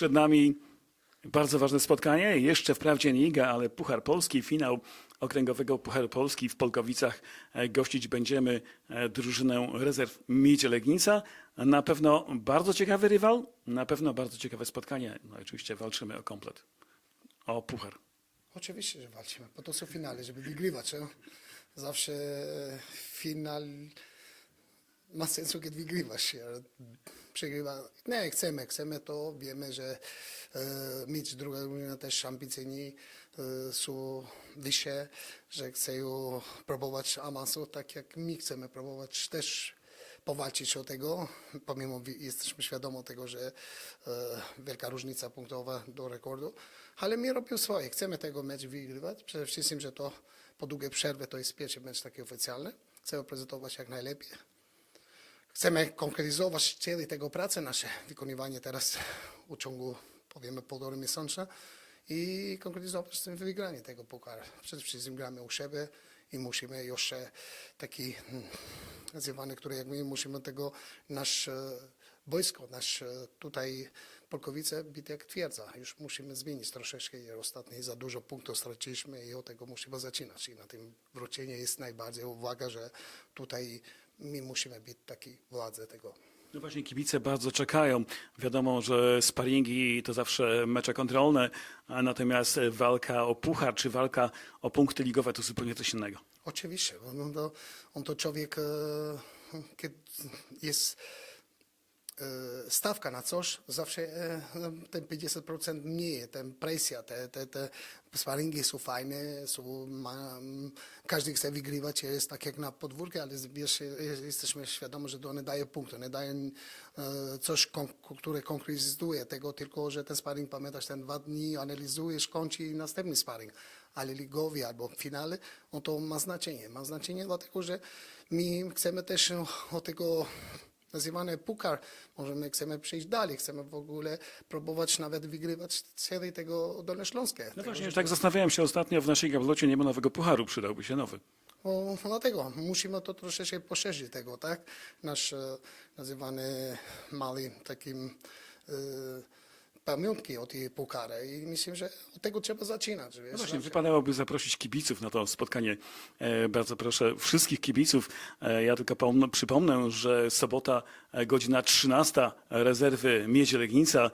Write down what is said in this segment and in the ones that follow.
Przed nami bardzo ważne spotkanie. Jeszcze wprawdzie nie Liga, ale Puchar Polski, finał okręgowego Pucharu Polski w Polkowicach. E, Gościć będziemy e, drużynę rezerw Miedź Legnica. Na pewno bardzo ciekawy rywal, na pewno bardzo ciekawe spotkanie. No oczywiście walczymy o komplet, o Puchar. Oczywiście, że walczymy. Po to są finały, żeby wygrywać. No. Zawsze e, finał ma sensu, kiedy wygrywasz. ale Przegrywa. Nie, chcemy, chcemy to. Wiemy, że e, mieć druga drużyna też ambicyjni e, są wyższe, że chcą próbować awansu, tak jak my chcemy próbować też powalczyć o tego, pomimo jesteśmy świadomi tego, że e, wielka różnica punktowa do rekordu, ale my robimy swoje, chcemy tego mecz wygrywać, przede wszystkim, że to po długiej przerwie to jest pierwszy mecz taki oficjalny, chcemy prezentować jak najlepiej. Chcemy konkretyzować cele tego pracy nasze, wykonywanie teraz w ciągu powiemy półtora miesiąca i konkretyzować wygranie tego pukaru. Przede wszystkim gramy u siebie i musimy jeszcze taki hmm, nazywany, który jak my musimy tego nasz e, wojsko, nasz e, tutaj Polkowice być jak twierdza. Już musimy zmienić troszeczkę i ostatnio za dużo punktów straciliśmy i od tego musimy zaczynać. I na tym wróceniu jest najbardziej uwaga, że tutaj my musimy być taki władze tego. No właśnie, kibice bardzo czekają. Wiadomo, że sparingi to zawsze mecze kontrolne, a natomiast walka o puchar czy walka o punkty ligowe to zupełnie coś innego. Oczywiście, on, on, to, on to człowiek, e, kiedy jest stawka na coś, zawsze e, ten 50% mniej, ten presja, te, te, te sparingi są fajne, są, ma, każdy chce wygrywać, jest tak jak na podwórku, ale wiesz, jest- jesteśmy świadomi, że to nie daje punktu, nie daje e, coś, które konkretyzuje tego, tylko że ten sparing, pamiętasz, ten dwa dni analizujesz, kończy i następny sparing ale ligowi albo finale, no to ma znaczenie. Ma znaczenie dlatego, że my chcemy też no, o tego nazywane pukar, możemy, chcemy przejść dalej, chcemy w ogóle próbować nawet wygrywać serii tego Dolnośląskie. No Tego, właśnie, że- tak zastanawiałem się ostatnio, w naszej gablocie nie ma nowego pucharu, przydałby się nowy. O, dlatego musimy to troszeczkę poszerzyć tego, tak? Nasz e, nazywany mały takim e, pamiątki i myślę, że od tego trzeba zaczynać. Wiesz, No właśnie, zawsze. wypadałoby zaprosić kibiców na to spotkanie. E, bardzo proszę wszystkich kibiców. E, ja tylko pom- przypomnę, że sobota, e, godzina 13, rezerwy Miedzie Legnica.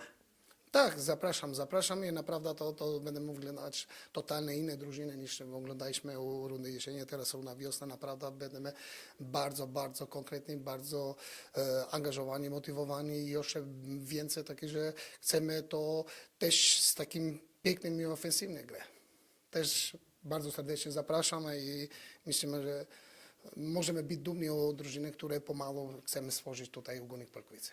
Tak, zapraszam, zapraszam i naprawdę to, to będę oglądać totalnie inne drużyny niż oglądaliśmy u rundy jesieni, teraz runda wiosna, naprawdę będziemy bardzo, bardzo konkretni, bardzo e, angażowani, motywowani i jeszcze więcej takie, że chcemy to też z takim pięknym i ofensywnym grę. Też bardzo serdecznie zapraszam i myślimy, że możemy być dumni o drużyny, które pomału chcemy stworzyć tutaj u Górnik Polkowice.